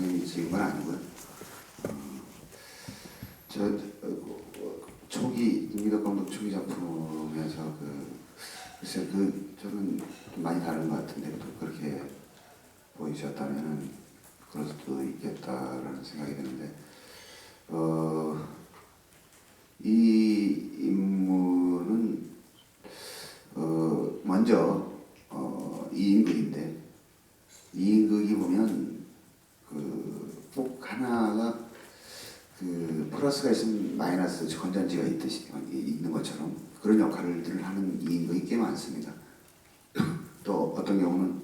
당연히 지은 건 아니고요. 어, 저 어, 초기 김기덕 감독 초기 작품에서 그 글쎄 그 저는 좀 많이 다른 것 같은데 또 그렇게 보이셨다면은 그럴 수도 있겠다라는 생각이 드는데 어, 이 인물은 어, 먼저 어, 이 인극인데 이 인극이 보면 그 꼭 하나가 그 플러스가 있으면 마이너스 건전지가 있듯이 있는 것처럼 그런 역할들을 하는 이인극이 꽤 많습니다. 또 어떤 경우는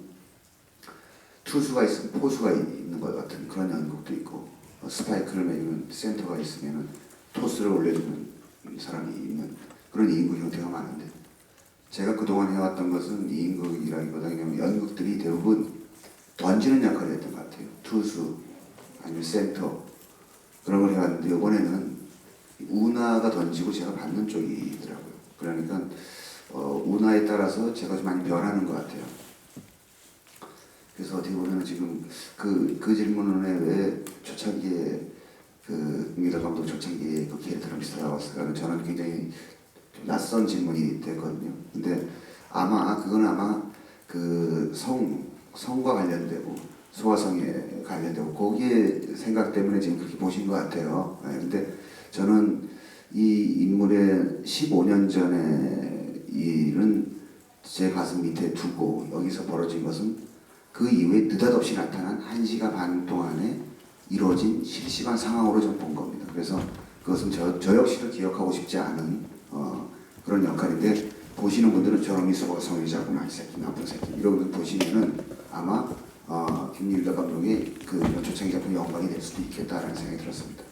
투수가 있으면 포수가 있는 것 같은 그런 연극도 있고 어, 스파이크를 매기면 센터가 있으면 토스를 올려주는 사람이 있는 그런 이인극 형태가 많은데 제가 그동안 해왔던 것은 이인극이라기보다 그냥 연극들이 대부분 던지는 역할을 했던 것 같아요. 투수 아니면 센터 그런 걸 해왔는데 이번에는 운하가 던지고 제가 받는 쪽이더라고요. 그러니까 어, 운하에 따라서 제가 좀 많이 변하는 것 같아요. 그래서 어떻게 보면 지금 그, 그 질문에 왜 초창기에 그 김기덕 감독 초창기에 그 캐릭터랑 비슷하다고 저는 굉장히 좀 낯선 질문이 됐거든요. 근데 아마 그건 아마 그 성 성과 관련되고 소화성에 관련되고 거기에 생각 때문에 지금 그렇게 보신 것 같아요. 예, 근데 저는 이 인물의 15년 전의 일은 제 가슴 밑에 두고 여기서 벌어진 것은 그 이후에 느닷없이 나타난 1시간 반 동안에 이루어진 실시간 상황으로 좀 본 겁니다. 그래서 그것은 저, 저 역시도 기억하고 싶지 않은 어, 그런 역할인데 보시는 분들은 저놈이 소화성이자구나 이 새끼 나쁜 새끼 걸 보시면은 아마 어, 김일덕 감독의 그 초창기 작품 영광이 될 수도 있겠다라는 생각이 들었습니다.